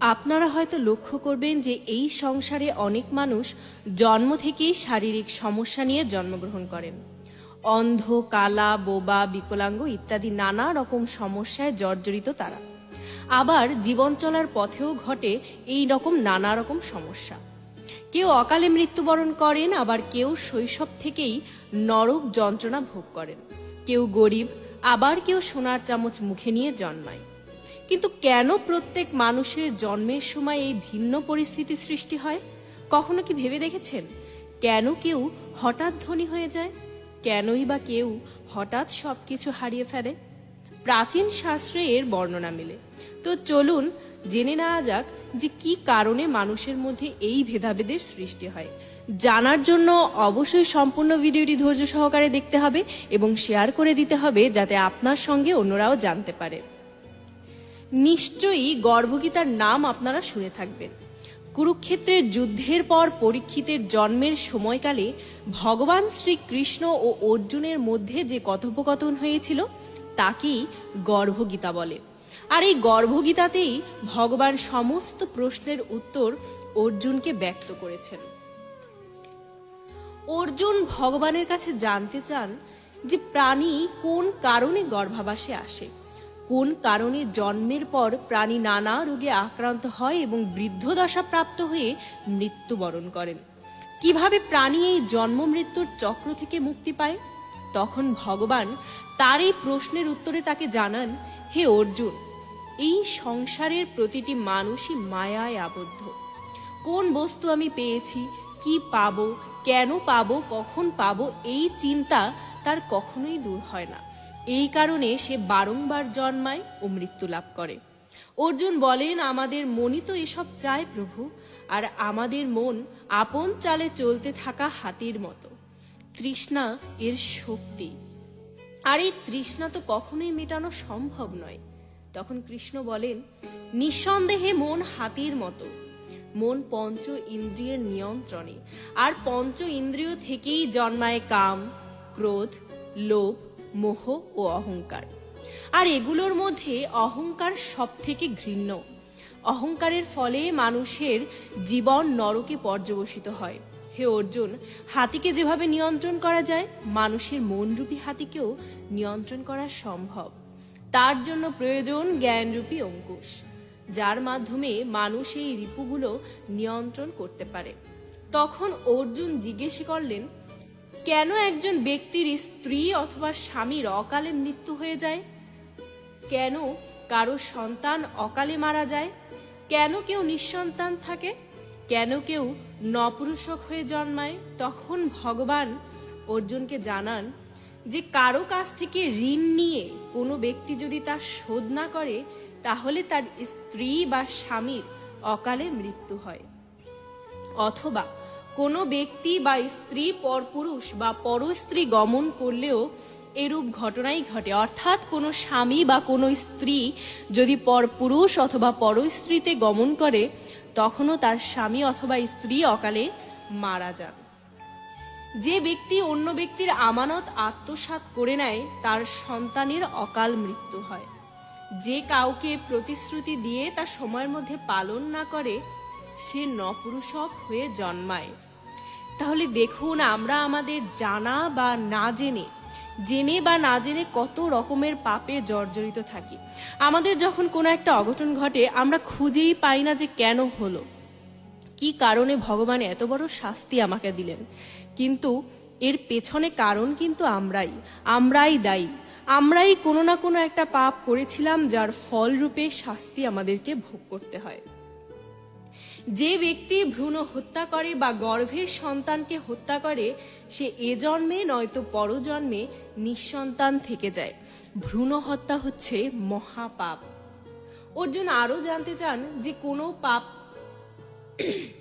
আপনারা হয়তো লক্ষ্য করবেন যে এই সংসারে অনেক মানুষ জন্ম থেকেই শারীরিক সমস্যা নিয়ে জন্মগ্রহণ করেন। অন্ধ, কালা, বোবা, বিকলাঙ্গ ইত্যাদি নানা রকম সমস্যায় জর্জরিত তারা। আবার জীবন চলার পথেও ঘটে এই রকম নানা রকম সমস্যা। কেউ অকালে মৃত্যুবরণ করেন, আবার কেউ শৈশব থেকেই নরক যন্ত্রণা ভোগ করেন। কেউ গরিব, আবার কেউ সোনার চামচ মুখে নিয়ে জন্মায়। কিন্তু কেন প্রত্যেক মানুষের জন্মের সময় এই ভিন্ন পরিস্থিতি সৃষ্টি হয়? কখনো কি ভেবে দেখেছেন? কেন কেউ হঠাৎ ধনী হয়ে যায়? কেনই বা কেউ হঠাৎ সব কিছু হারিয়ে ফেলে? প্রাচীন শাস্ত্রে এর বর্ণনা মেলে। তো চলুন জেনে নেওয়া যাক যে কি কারণে মানুষের মধ্যে এই ভেদাভেদের সৃষ্টি হয়। জানার জন্য অবশ্যই সম্পূর্ণ ভিডিওটি ধৈর্য সহকারে দেখতে হবে এবং শেয়ার করে দিতে হবে যাতে আপনার সঙ্গে অন্যরাও জানতে পারে। নিশ্চয়ই গর্ভগীতার নাম আপনারা শুনে থাকবেন। কুরুক্ষেত্রের যুদ্ধের পর পরীক্ষিতের জন্মের সময়কালে ভগবান শ্রীকৃষ্ণ ও অর্জুনের মধ্যে যে কথোপকথন হয়েছিল, তাকেই গর্ভগীতা বলে। আর এই গর্ভগীতাতেই ভগবান সমস্ত প্রশ্নের উত্তর অর্জুনকে ব্যক্ত করেছেন। অর্জুন ভগবানের কাছে জানতে চান যে প্রাণী কোন কারণে গর্ভাবাসে আসে। কোন কারণে জন্মের পর প্রাণী নানা রোগে আক্রান্ত হয় এবং বৃদ্ধদশা প্রাপ্ত হয়ে মৃত্যুবরণ করেন? কীভাবে প্রাণী এই জন্ম মৃত্যুর চক্র থেকে মুক্তি পায়? তখন ভগবান তার এই প্রশ্নের উত্তরে তাকে জানান, হে অর্জুন, এই সংসারের প্রতিটি মানুষই মায়ায় আবদ্ধ। কোন বস্তু আমি পেয়েছি, কি পাবো, কেন পাবো, কখন পাবো, এই চিন্তা তার কখনোই দূর হয় না। এই কারণে সে বারংবার জন্মায় ও মৃত্যু লাভ করে। অর্জুন বলেন, আমাদের মনই তো এসব চায় প্রভু, আর আমাদের মন আপন চালে চলতে থাকা হাতির মতো। তৃষ্ণা এর শক্তি। আর এই তৃষ্ণা তো কখনোই মেটানো সম্ভব নয়। তখন কৃষ্ণ বলেন, নিঃসন্দেহে মন হাতির মতো। মন পঞ্চ ইন্দ্রিয়ের নিয়ন্ত্রণে। আর পঞ্চ ইন্দ্রিয় থেকেই জন্মায় কাম, ক্রোধ, লোভ মোহ ও অহংকার। আর এগুলোর মধ্যে অহংকার সব থেকে ঘৃণ্য। অহংকারের ফলে মানুষের জীবন নরকে পর্যবসিত হয়। হে অর্জুন, হাতিকে যেভাবে নিয়ন্ত্রণ করা যায়, মানুষের মনরূপী হাতিকেও নিয়ন্ত্রণ করা সম্ভব। তার জন্য প্রয়োজন জ্ঞানরূপী অঙ্কুশ, যার মাধ্যমে মানুষ এই রিপুগুলো নিয়ন্ত্রণ করতে পারে। তখন অর্জুন জিজ্ঞেস করলেন কেন একজন ব্যক্তির স্ত্রী অথবা স্বামীর অকালে মৃত্যু হয়ে যায়? কেন কারও সন্তান অকালে মারা যায়? কেন কেউ নিঃসন্তান থাকে? কেন কেউ নপুরুষক হয়ে জন্মায়? তখন ভগবান অর্জুনকে জানান যে কারও কাছ থেকে ঋণ নিয়ে কোনো ব্যক্তি যদি তার শোধ না করে, তাহলে তার স্ত্রী বা স্বামীর অকালে মৃত্যু হয়। অথবা কোনো ব্যক্তি বা স্ত্রী পরপুরুষ বা পরস্ত্রী গমন করলেও এরূপ ঘটনাই ঘটে। অর্থাৎ কোনো স্বামী বা কোনো স্ত্রী যদি পরপুরুষ অথবা পরস্ত্রীতে গমন করে, তখনও তার স্বামী অথবা স্ত্রী অকালে মারা যান। যে ব্যক্তি অন্য ব্যক্তির আমানত আত্মসাৎ করে নেয়, তার সন্তানের অকাল মৃত্যু হয়। যে কাউকে প্রতিশ্রুতি দিয়ে তা সময়ের মধ্যে পালন না করে সে নপুরুষক হয়ে জন্মায়। তাহলে দেখুন আমরা আমাদের জানা বা না জেনে জেনে বা না জেনে কত রকমের পাপে জর্জরিত থাকি। আমাদের যখন কোনো একটা অঘটন ঘটে, আমরা খুঁজেই পাই না যে কেন হলো। কি কারণে ভগবান এত বড় শাস্তি আমাকে দিলেন? কিন্তু এর পেছনে কারণ কিন্তু আমরাই আমরাই দায়ী। আমরাই কোনো না কোনো একটা পাপ করেছিলাম যার ফলরূপে শাস্তি আমাদেরকে ভোগ করতে হয়। যে ব্যক্তি ভ্রূণ হত্যা করে বা গর্ভের সন্তানকে হত্যা করে, সে এ জন্মে নয়তো পরজন্মে নিঃসন্তান থেকে যায়। ভ্রূণ হত্যা হচ্ছে মহাপাপ। অর্জুন আরও জানতে চান যে কোনো পাপ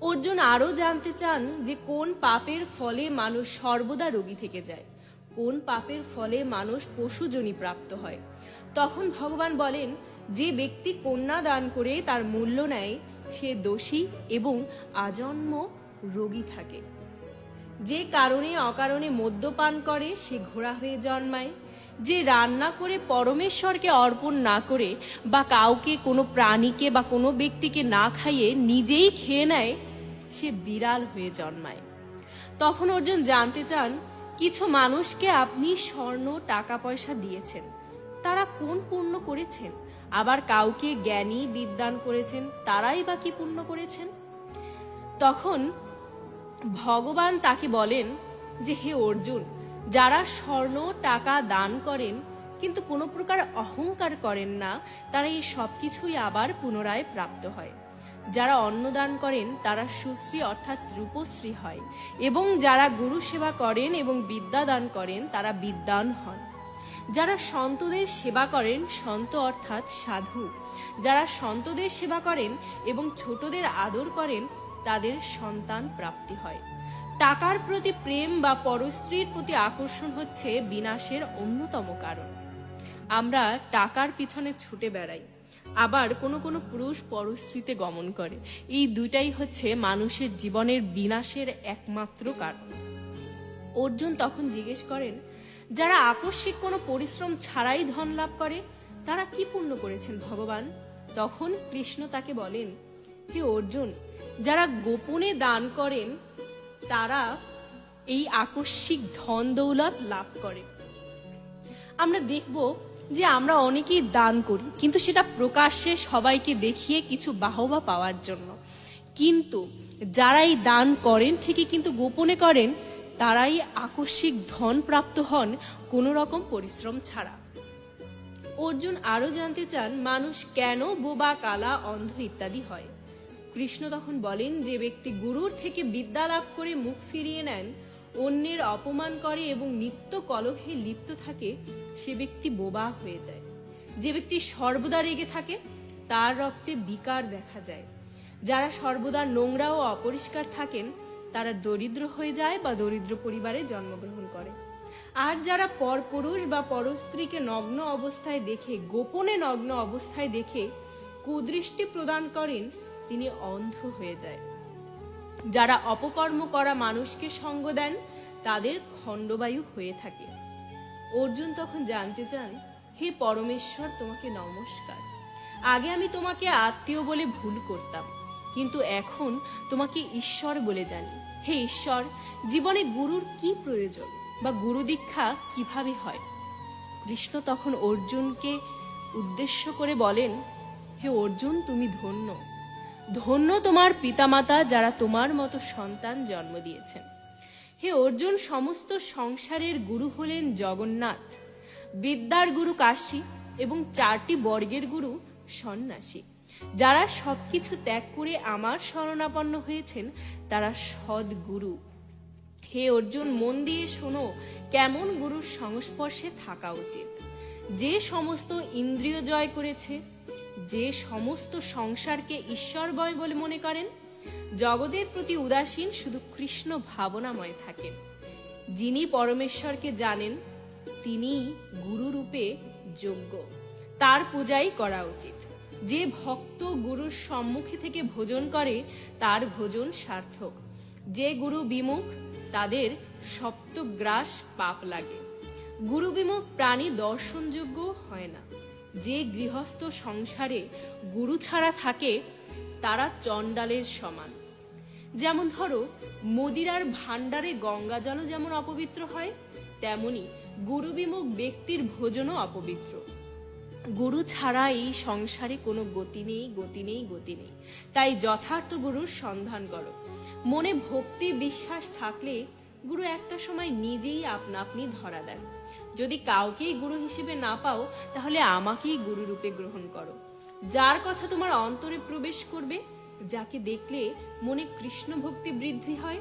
অর্জুন আরও জানতে চান যে কোন পাপের ফলে মানুষ সর্বদা রোগী থেকে যায়, কোন পাপের ফলে মানুষ পশুজনী প্রাপ্ত হয়। তখন ভগবান বলেন যে ব্যক্তি কন্যা দান করে তার মূল্য নেয়, সে দোষী এবং আজন্ম রোগী থাকে। যে কারণে অকারণে মদ্যপান করে, সে ঘোড়া হয়ে জন্মায়। যে রান্না করে পরমেশ্বরকে অর্পণ না করে বা কাউকে কোনো প্রাণীকে বা কোনো ব্যক্তিকে না খাইয়ে নিজেই খেয়ে নেয়, সে বিড়াল হয়ে জন্মায়। তখন অর্জুন জানতে চান, কিছু মানুষকে আপনি স্বর্ণ, টাকা পয়সা দিয়েছেন। তারা কোন পূর্ণ করেছেন? আবার কাউকে জ্ঞানী বিদ্যান করেছেন, তারাই বা কি পূর্ণ করেছেন? তখন ভগবান তাকে বলেন যে, হে অর্জুন, যারা স্বর্ণ টাকা দান করেন, কিন্তু কোনো প্রকার অহংকার করেন না, তারা এই সব কিছুই আবার পুনরায় প্রাপ্ত হয়। যারা অন্নদান করেন, তারা সুশ্রী অর্থাৎ রূপশ্রী হয়। এবং যারা গুরু সেবা করেন এবং বিদ্যা দান করেন, তারা বিদ্যান হন। যারা সন্তদের সেবা করেন, সন্ত অর্থাৎ সাধু। যারা সন্তদের সেবা করেন এবং ছোটদের আদর করেন, তাদের সন্তান প্রাপ্তি হয়। টাকার প্রতি প্রেম বা পরস্ত্রীর প্রতি আকর্ষণ হচ্ছে বিনাশের অন্যতম কারণ। আমরা টাকার পিছনে ছুটে বেড়াই। আবার কোনো কোনো পুরুষ পরস্ত্রীতে গমন করে। এই দুইটাই হচ্ছে মানুষের জীবনের বিনাশের একমাত্র কারণ। অর্জুন তখন জিজ্ঞেস করেন যারা আকস্মিক কোনো পরিশ্রম ছাড়াই ধন লাভ করে, তারা কি পূর্ণ করেছেন ভগবান? তখন কৃষ্ণ তাকে বলেন, হে অর্জুন, যারা গোপনে দান করেন, তারা এই আকস্মিক ধন দৌলত লাভ করে। আমরা দেখব যে আমরা অনেকেই দান করি, কিন্তু সেটা প্রকাশ্যে সবাইকে দেখিয়ে কিছু বাহবা পাওয়ার জন্য। কিন্তু যারা এই দান করেন, ঠিকই কিন্তু গোপনে করেন তারাই আকস্মিক ধন প্রাপ্ত হন কোনো রকম পরিশ্রম ছাড়া। অর্জুন আরও জানতে চান, মানুষ কেন বোবা, কালা, অন্ধ ইত্যাদি হয়? কৃষ্ণ তখন বলেন, যে ব্যক্তি গুরুর থেকে বিদ্যা লাভ করে মুখ ফিরিয়ে নেন, অন্যের অপমান করে এবং নিত্য কলহে লিপ্ত থাকে, সে ব্যক্তি বোবা হয়ে যায়। যে ব্যক্তি সর্বদা রেগে থাকে, তার রক্তে বিকার দেখা যায়। যারা সর্বদা নোংরা ও অপরিষ্কার থাকেন তারা দরিদ্র হয়ে যায় বা দরিদ্র পরিবারে জন্মগ্রহণ করে। আর যারা পরপুরুষ বা পরস্ত্রীকে নগ্ন অবস্থায় দেখে, গোপনে নগ্ন অবস্থায় দেখে কুদৃষ্টি প্রদান করেন, তিনি অন্ধ হয়ে যায়। যারা অপকর্ম করা মানুষকে সঙ্গ দেন, তাদের খণ্ডবায়ু হয়ে থাকে। অর্জুন তখন জানতে চান, হে পরমেশ্বর, তোমাকে নমস্কার। আগে আমি তোমাকে আত্মীয় বলে ভুল করতাম। কিন্তু এখন তোমাকে ঈশ্বর বলে জানি। হে ঈশ্বর, জীবনে গুরুর কি প্রয়োজন বা গুরু দীক্ষা কীভাবে হয়? কৃষ্ণ তখন অর্জুনকে উদ্দেশ্য করে বলেন, হে অর্জুন, তুমি ধন্য। ধন্য তোমার পিতামাতা যারা তোমার মতো সন্তান জন্ম দিয়েছেন। হে অর্জুন, সমস্ত সংসারের গুরু হলেন জগন্নাথ। বিদ্যার গুরু কাশী এবং চারটি বর্গের গুরু সন্ন্যাসী। যারা সবকিছু ত্যাগ করে আমার শরণাপন্ন হয়েছেন, তারা সদ্গুরু। হে অর্জুন, মন দিয়ে শোনো, কেমন গুরুর সংস্পর্শে থাকা উচিত। যে সমস্ত ইন্দ্রিয় জয় করেছে, যে সমস্ত সংসারকে ঈশ্বরময় বলে মনে করেন, জগতের প্রতি উদাসীন শুধু কৃষ্ণ ভাবনাময় থাকেন। যিনি পরমেশ্বরকে জানেন তিনি গুরুরূপে যোগ্য। তার পূজাই করা উচিত। যে ভক্ত গুরুর সম্মুখে থেকে ভোজন করে, তার ভোজন সার্থক। যে গুরু বিমুখ, তাদের সপ্তগ্রাস পাপ লাগে। গুরু বিমুখ প্রাণী দর্শনযোগ্য হয় না। যে গৃহস্থ সংসারে গুরু ছাড়া থাকে, তারা চণ্ডালের সমান। যেমন ধরো, মদিরার ভাণ্ডারে গঙ্গা জলও যেমন অপবিত্র হয়, তেমনি গুরুবিমুখ ব্যক্তির ভোজনও অপবিত্র। গুরু ছাড়া এই সংসারে কোনো গতি নেই গতি নেই গতি নেই। তাই যথার্থ গুরুর সন্ধান করো। মনে ভক্তি বিশ্বাস থাকলে গুরু একটা সময় নিজেই আপনা আপনি ধরা দেন। যদি কাউকেই গুরু হিসেবে না পাও, তাহলে আমাকেই গুরু রূপে গ্রহণ করো। যার কথা তোমার অন্তরে প্রবেশ করবে, যাকে দেখলে মনে কৃষ্ণ ভক্তি বৃদ্ধি হয়,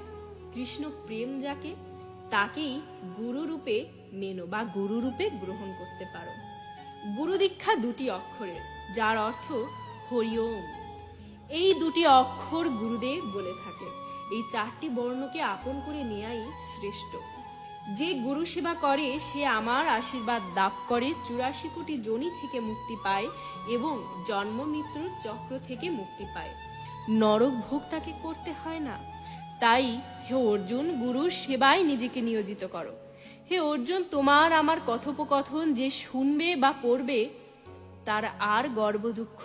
কৃষ্ণ প্রেম যাকে, তাকেই গুরু রূপে মেনো বা গুরু রূপে গ্রহণ করতে পারো। গুরু দীক্ষা দুটি অক্ষরের, যার অর্থ হরিওম এই দুটি অক্ষর গুরুদেব বলে থাকে এই চারটি বর্ণকে আপন করে নেয়াই শ্রেষ্ঠ। যে গুরু সেবা করে, সে আমার আশীর্বাদ লাভ করে, চুরাশি কোটি জনি থেকে মুক্তি পায় এবং জন্ম মৃত্যুর চক্র থেকে মুক্তি পায়। নরক ভোগ তাকে করতে হয় না। তাই হে অর্জুন, গুরুর সেবায় নিজেকে নিয়োজিত করো। হে অর্জুন তোমার আমার কথোপকথন যে শুনবে বা পড়বে তার আর গর্ব দুঃখ